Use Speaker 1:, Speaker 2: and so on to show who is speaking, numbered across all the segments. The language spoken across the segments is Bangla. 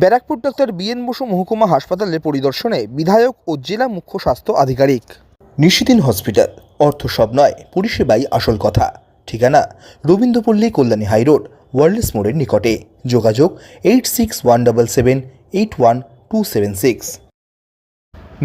Speaker 1: ব্যারাকপুর ডাক্তার বিএন বসু মহকুমা হাসপাতালে পরিদর্শনে বিধায়ক ও জেলা মুখ্য স্বাস্থ্য আধিকারিক। নিশিদিন হসপিটাল অর্থ সব নয় পরিষেবাই আসল কথা। ঠিকানা রবীন্দ্রপল্লী কল্যাণী হাইরোড ওয়ার্ল্ডস মোড়ের নিকটে। যোগাযোগ eight six one double seven eight one two seven six.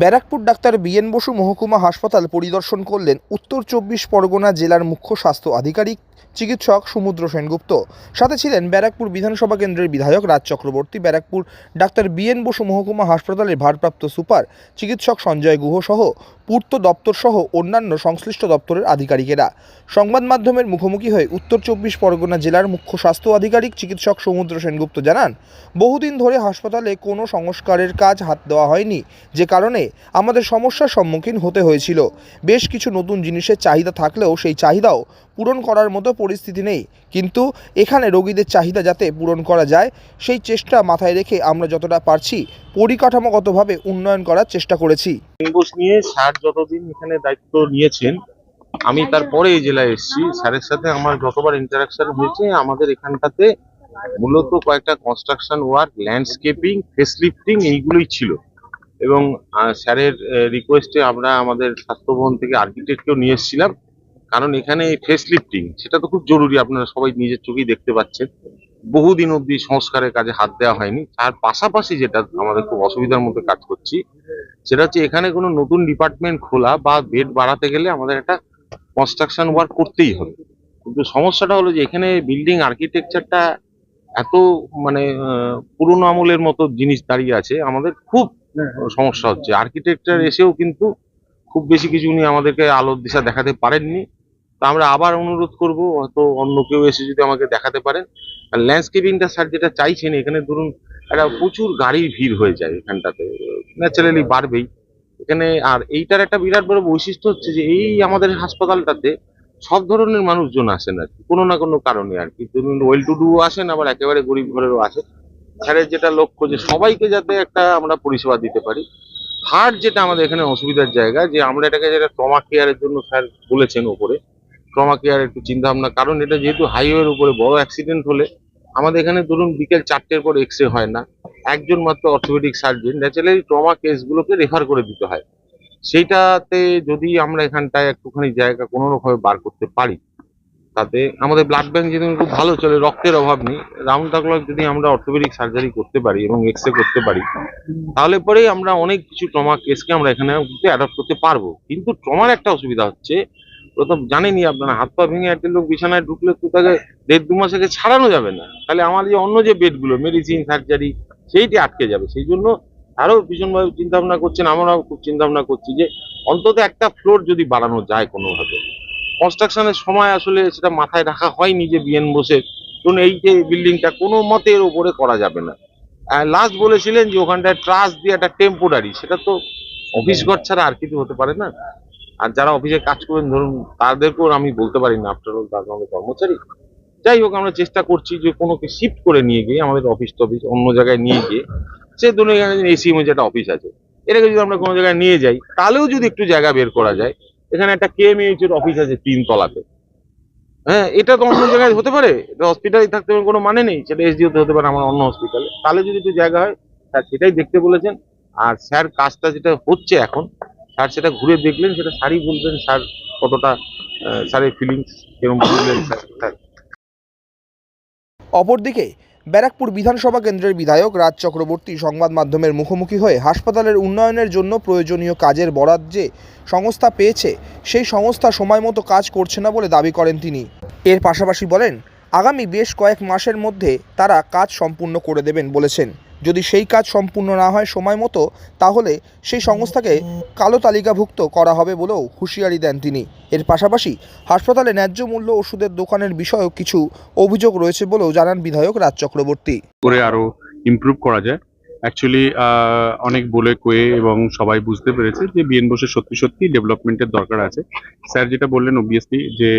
Speaker 1: Barrackpore doctor BN Basu মহকুমা হাসপাতাল পরিদর্শন করলেন উত্তর চব্বিশ পরগনা জেলার মুখ্য স্বাস্থ্য আধিকারিক চিকিৎসক সমুদ্র সেনগুপ্ত। সাথে ছিলেন ব্যারাকপুর বিধানসভা কেন্দ্রের বিধায়ক রাজ চক্রবর্তী, ব্যারাকপুর ডাক্তার বিএন বসু মহকুমা হাসপাতালের ভারপ্রাপ্ত সুপার, চিকিৎসক সঞ্জয় গুহ সহ পূর্ত দপ্তর সহ অন্যান্য সংশ্লিষ্ট দপ্তরের আধিকারিকেরা। সংবাদ মাধ্যমের মুখোমুখি হয়ে উত্তর চব্বিশ পরগনা জেলার মুখ্য স্বাস্থ্য আধিকারিক, চিকিৎসক সমুদ্র সেনগুপ্ত জানান, বহুদিন ধরে হাসপাতালে কোনো সংস্কারের কাজ হাত দেওয়া হয়নি, যে কারণে আমাদের সমস্যার সম্মুখীন হতে হয়েছিল। বেশ কিছু নতুন জিনিসের চাহিদা থাকলেও সেই চাহিদাও পূরণ করার মতো পরিস্থিতি নেই। কিন্তু এখানে রোগীদের চাহিদা যাতে পূরণ করা যায়, সেই চেষ্টা মাথায় রেখে আমরা যতটা পারছি পরিকাঠামোগতভাবে উন্নয়ন করার চেষ্টা করেছি।
Speaker 2: নিয়ে স্যার যতদিন এখানে দায়িত্ব নিয়েছেন, আমি তারপরে এই জেলায় এসেছি। স্যারের সাথে আমার যতবার ইন্টারাকশন হয়েছে, আমাদের এখানটাতে মূলত কয়েকটা কনস্ট্রাকশন ওয়ার্ক ল্যান্ডস্কেপিং ফেসলিফটিং এইগুলোই ছিল। এবং স্যারের রিকোয়েস্টে আমরা আমাদের স্বাস্থ্যভবন থেকে আর্কিটেক্টকেও নিয়ে এসেছিলাম। কারণ এখানে ফেসলিফটিং সেটা তো খুব জরুরি, আপনারা সবাই নিজের চোখেই দেখতে পাচ্ছেন। বহুদিন অবধি সংস্কারের কাজে হাত দেওয়া হয়নি। তার পাশাপাশি যেটা আমাদের খুব অসুবিধার মধ্যে কাজ করছি, সেটা হচ্ছে এখানে কোনো নতুন ডিপার্টমেন্ট খোলা বা বেড বাড়াতে গেলে আমাদের একটা কনস্ট্রাকশন ওয়ার্ক করতেই হবে। কিন্তু সমস্যাটা হলো যে এখানে বিল্ডিং আর্কিটেকচারটা এত মানে পুরোনো আমলের মতো জিনিস দাঁড়িয়ে আছে, আমাদের খুব সমস্যা হচ্ছে। আর্কিটেকচার এসেও কিন্তু খুব বেশি কিছু উনি আমাদেরকে আলোর দিশা দেখাতে পারেননি। তা আমরা আবার অনুরোধ করব, হয়তো অন্য কেউ এসে যদি আমাকে দেখাতে পারেন। আর ল্যান্ডস্কেপিংটা স্যার যেটা চাইছেন, এখানে ধরুন একটা প্রচুর গাড়ির ভিড় হয়ে যায় এখানটাতে ন্যাচারালি বাড়বেই। এখানে আর এইটার একটা বিরাট বড় বৈশিষ্ট্য হচ্ছে যে, এই আমাদের হাসপাতালটাতে সব ধরনের মানুষজন আসেন আর কি, কোনো না কোনো কারণে আর কি। ধরুন ওয়েল টু ডু আসেন, আবার একেবারে গরিব ঘরেরও আসেন। স্যারের যেটা লক্ষ্য যে, সবাইকে যাতে একটা আমরা পরিষেবা দিতে পারি। থার্ড যেটা আমাদের এখানে অসুবিধার জায়গা, যে আমরা এটাকে যেটা ট্রমা কেয়ারের জন্য স্যার বলেছেন ওপরে ট্রমা কেয়ার একটু চিন্তা ভাবনা কারণ এটা যেহেতু হাইওয়ের উপরে বড় অ্যাক্সিডেন্ট হলে আমাদের এখানে ধরুন বিকেল চারটের পর এক্স রে হয় না। একজন মাত্র অর্থোপেডিক সার্জন ন্যাচারালি ট্রমা কেসগুলোকে রেফার করে দিতে হয়। সেইটাতে যদি আমরা এখানটায় একটুখানি জায়গা কোনো রকমে বার করতে পারি, তাতে আমাদের ব্লাড ব্যাংক যদি খুব ভালো চলে, রক্তের অভাব নেই রাউন্ড দা ক্লক যদি আমরা অর্থোপেডিক সার্জারি করতে পারি এবং এক্স করতে পারি, তাহলে পরেই আমরা অনেক কিছু ট্রমা কেসকে আমরা এখানে অ্যাডাপ্ট করতে পারব। কিন্তু ট্রমার একটা অসুবিধা হচ্ছে প্রথম জানেনই আপনারা, হাত পা ভেঙে একটা লোক বিছানায় ঢুকলে তো তাকে দেড় দু মাস ছাড়ানো যাবে না। তাহলে আমার যে অন্য যে বেডগুলো মেডিসিন সার্জারি সেইটি আটকে যাবে। সেই জন্য আরও ভীষণভাবে চিন্তা ভাবনা করছেন, আমরাও খুব চিন্তা ভাবনা করছি যে অন্তত একটা ফ্লোর যদি বাড়ানো যায় কোনোভাবে। কনস্ট্রাকশনের সময় আসলে সেটা মাথায় রাখা হয়নি যে বিএন বসে ধরুন এই যে বিল্ডিংটা কোনো মতে এর উপরে করা যাবে না। লাস্ট বলেছিলেন যে ওখানটায় ট্রাস্ট দিয়ে একটা টেম্পোরারি সেটা তো অফিস ঘর ছাড়া আর কিছু হতে পারে না। আর যারা অফিসে কাজ করেন, ধরুন তাদেরকেও আমি বলতে পারি না আফটার অল তারা আমাদের কর্মচারী। যাই হোক, আমরা চেষ্টা করছি যে কোনোকে শিফট করে নিয়ে গিয়ে, আমাদের অফিস টফিস অন্য জায়গায় নিয়ে গিয়ে, সে ধরুন এখানে এসিএম এর একটা অফিস আছে, এটাকে যদি আমরা কোনো জায়গায় নিয়ে যাই, তাহলেও যদি একটু জায়গা বের করা যায়, এখানে একটা কেএমএইচ এর অফিস আছে তিন তলাতে হ্যাঁ এটা তো অন্য জায়গায় হতে পারে, এটা হসপিটালে থাকতে পারে, কোনো মানে নেই, সেটা এসডিওতে হতে পারে, আমার অন্য হসপিটালে তাহলে যদি একটু জায়গা হয় স্যার সেটাই দেখতে বলেছেন। আর স্যার কাজটা যেটা হচ্ছে এখন স্যার সেটা ঘুরে দেখলেন, সেটা স্যারই বলবেন, স্যার কতটা স্যারের ফিলিংস বুঝলেন স্যার স্যার
Speaker 1: অপরদিকে, ব্যারাকপুর বিধানসভা কেন্দ্রের বিধায়ক রাজ চক্রবর্তী সংবাদ মাধ্যমের মুখোমুখি হয়ে হাসপাতালের উন্নয়নের জন্য প্রয়োজনীয় কাজের বরাদ যে সংস্থা পেয়েছে, সেই সংস্থা সময় মতো কাজ করছে না বলে দাবি করেন তিনি। এর পাশাপাশি বলেন, আগামী বেশ কয়েক মাসের মধ্যে তারা কাজ সম্পূর্ণ করে দেবেন বলেছেন। যদি সেই কাজ সম্পূর্ণ না হয় সময় মতো, তাহলে সেই সংস্থাকে কালো তালিকাভুক্ত করা হবে বলেও হুঁশিয়ারি দেন তিনি। এর পাশাপাশি হাসপাতালে ন্যায্য মূল্য ওষুধের দোকানের বিষয়েও কিছু অভিযোগ রয়েছে বলেও জানান বিধায়ক রাজ চক্রবর্তী।
Speaker 3: করে আরও ইমপ্রুভ করা যায়। অ্যাকচুয়ালি অনেক বলে কয়ে এবং সবাই বুঝতে পেরেছে যে বিএন বোসের সত্যি সত্যি ডেভেলপমেন্টের দরকার আছে। স্যার যেটা বললেন অবভিয়াসলি যে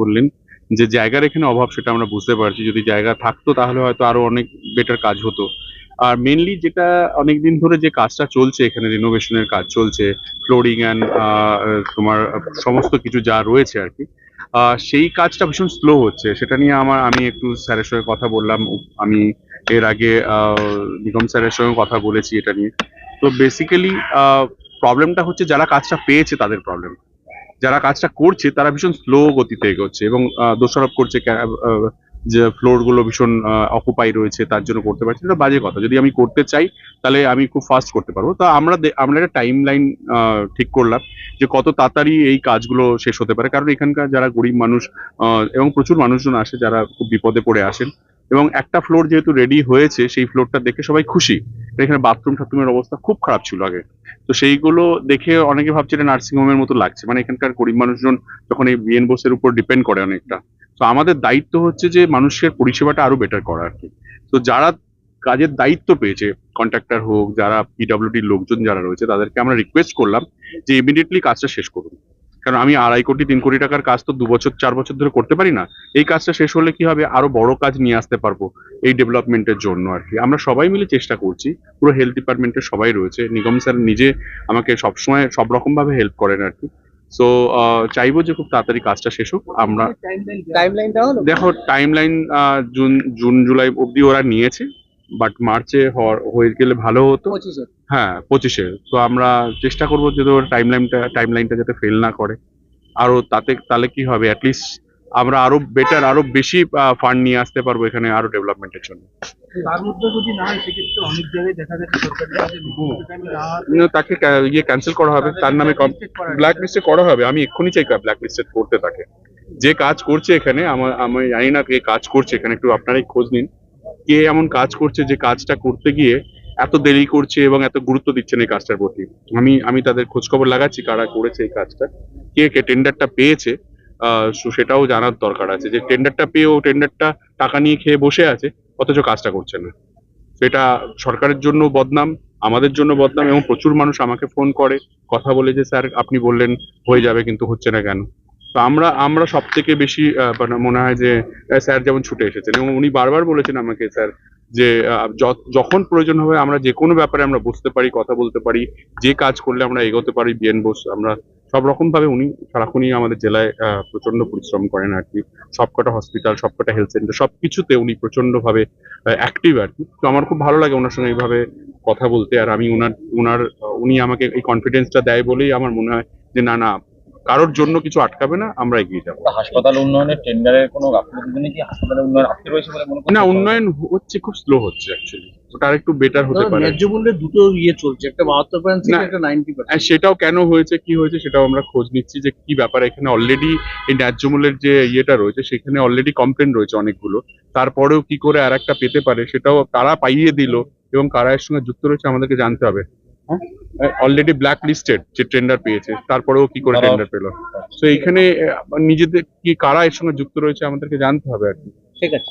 Speaker 3: বললেন যে জায়গার এখানে অভাব সেটা আমরা বুঝতে পারছি। যদি জায়গা থাকতো তাহলে হয়তো আরও অনেক বেটার কাজ হতো। আর মেনলি যেটা অনেকদিন ধরে যে কাজটা চলছে, এখানে রিনোভেশনের কাজ চলছে ফ্লোরিং অ্যান্ড তোমার সমস্ত কিছু যা রয়েছে আর কি সেই কাজটা ভীষণ স্লো হচ্ছে। সেটা নিয়ে আমার, আমি একটু স্যারের সঙ্গে কথা বললাম। আমি এর আগে নিগম স্যারের সঙ্গে কথা বলেছি এটা নিয়ে। তো বেসিক্যালি প্রবলেমটা হচ্ছে যারা কাজটা পেয়েছে তাদের প্রবলেম যারা কাজটা করছে, তারা ভীষণ স্লো গতিতে এগোচ্ছে এবং দোষারোপ করছে যে ফ্লোরগুলো ভীষণ অকুপাই রয়েছে, তার জন্য করতে পারছি না। বাজে কথা। যদি আমি করতে চাই, তাহলে আমি খুব ফাস্ট করতে পারব। তা আমরা আমরা একটা টাইম লাইন ঠিক করলাম যে কত তাড়াতাড়ি এই কাজগুলো শেষ হতে পারে। কারণ এখানকার যারা গরিব মানুষ এবং প্রচুর মানুষজন আসে যারা খুব বিপদে পড়ে আসেন এবং একটা ফ্লোর যেহেতু রেডি হয়েছে, সেই ফ্লোরটা দেখে সবাই খুশি। এখানে বাথরুম টাথরুমের অবস্থা খুব খারাপ ছিল আগে। তো সেইগুলো দেখে অনেকে ভাবছে এটা নার্সিং হোমের মতো লাগছে। মানে এখানকার গরিব মানুষজন যখন এই বিএন বোসের উপর ডিপেন্ড করে অনেকটা। তো আমাদের দায়িত্ব হচ্ছে যে মানুষের পরিষেবাটা আরও বেটার করা আর কি তো যারা কাজের দায়িত্ব পেয়েছে কন্ট্রাক্টর হোক, যারা পিডব্লিউডির লোকজন যারা রয়েছে, তাদেরকে আমরা রিকোয়েস্ট করলাম যে ইমিডিয়েটলি কাজটা শেষ করুন। কারণ আমি আড়াই কোটি তিন কোটি টাকার কাজ তো দু বছর চার বছর ধরে করতে পারি না। এই কাজটা শেষ হলে কি হবে? আরও বড় কাজ নিয়ে আসতে পারব এই ডেভেলপমেন্টের জন্য আর কি। আমরা সবাই মিলে চেষ্টা করছি। পুরো হেলথ ডিপার্টমেন্টের সবাই রয়েছে। নিগম স্যার নিজে আমাকে সবসময় সব রকম ভাবে হেল্প করেন আর কি। সো চাইব যে খুব তাড়াতাড়ি কাজটা শেষ হোক। আমরা দেখো timeline June June July অবধি ওরা নিয়েছে। বাট মার্চে হয়ে গেলে ভালো হতো। হ্যাঁ পঁচিশে। তো আমরা চেষ্টা করব যদি ওর টাইম লাইনটা টাইম লাইনটা যাতে ফেল না করে। আরও তাতে তাহলে কি হবে? অ্যাটলিস্ট আমরা আরও বেটার আরও বেশি ফান্ড নিয়ে আসতে পারব এখানে আরও ডেভেলপমেন্টের জন্য। তাকে ইয়ে ক্যান্সেল করা হবে। তার নামে ব্ল্যাক লিস্টে করা হবে। আমি এক্ষুনি চাই ব্ল্যাক লিস্টে করতে তাকে। যে কাজ করছে এখানে আমার আমি জানি না কে কাজ করছে এখানে একটু আপনারাই খোঁজ নিন। কে এমন কাজ করছে যে কাজটা করতে গিয়ে এত দেরি করছে এবং এত গুরুত্ব দিচ্ছে না এই কাজটার প্রতি। আমি আমি তাদের খোঁজ খবর লাগাচ্ছি কারা করেছে এই কাজটা, কে কে টেন্ডারটা পেয়েছে সেটাও জানার দরকার আছে যে টেন্ডারটা পেয়ে ও টেন্ডারটা টাকা নিয়ে খেয়ে বসে আছে, অথচ কাজটা করছে না। সেটা সরকারের জন্য বদনাম, আমাদের জন্য বদনাম এবং প্রচুর মানুষ আমাকে ফোন করে, কথা বলে যে, স্যার, আপনি বললেন হয়ে যাবে কিন্তু হচ্ছে না কেন? তো আমরা আমরা সব থেকে বেশি মানে মনে হয় যে, স্যার, যেমন ছুটে এসেছেন। এবং উনি বারবার বলেছেন আমাকে, স্যার যে যখন প্রয়োজন হবে আমরা যে কোনো ব্যাপারে আমরা বুঝতে পারি কথা বলতে পারি যে কাজ করলে আমরা এগোতে পারি বিএন বোস আমরা সব রকম ভাবে উনি সারাক্ষণই আমাদের জেলায় আহ, প্রচণ্ড পরিশ্রম করেন আর কি সবকটা হসপিটাল সবকটা হেলথ সেন্টার সবকিছুতে উনি প্রচণ্ড ভাবে অ্যাক্টিভ আর কি তো আমার খুব ভালো লাগে ওনার সঙ্গে এইভাবে কথা বলতে। আর আমি ওনার ওনার উনি আমাকে এই কনফিডেন্সটা দেয় বলেই আমার মনে হয় যে না না কারোর জন্য কিছু আটকাবে না আমরা এগিয়ে যাব।
Speaker 4: হাসপাতাল উন্নয়নের টেন্ডারের কোনো গাফিলতির কি হাসপাতালের উন্নয়ন আটকে রয়েছে বলে মনে
Speaker 3: না উন্নয়ন হচ্ছে খুব স্লো হচ্ছে অ্যাকচুয়ালি ওটা আর একটু বেটার হতে পারে।
Speaker 5: ন্যায্য মূল্যে দুটো ইয়ে চলছে একটা। একটা
Speaker 3: আর
Speaker 5: পার্সেন্ট
Speaker 3: সেটাও কেন হয়েছে কি হয়েছে সেটাও আমরা খোঁজ নিচ্ছি যে কি ব্যাপার এখানে অলরেডি এই ন্যায্য মূল্যের যে ইয়েটা রয়েছে সেখানে অলরেডি কমপ্লেন রয়েছে অনেকগুলো। তারপরেও কি করে আর একটা পেতে পারে সেটাও কারা পাইয়ে দিল এবং কারা এর সঙ্গে যুক্ত রয়েছে আমাদেরকে জানতে হবে। অলরেডি ব্ল্যাক লিস্টেড যে টেন্ডার পেয়েছে তারপরেও কি করে টেন্ডার পেল? তো এখানে নিজেদের কি কারা এর সঙ্গে যুক্ত রয়েছে আমাদেরকে জানতে হবে আর কি।
Speaker 6: ঠিক আছে।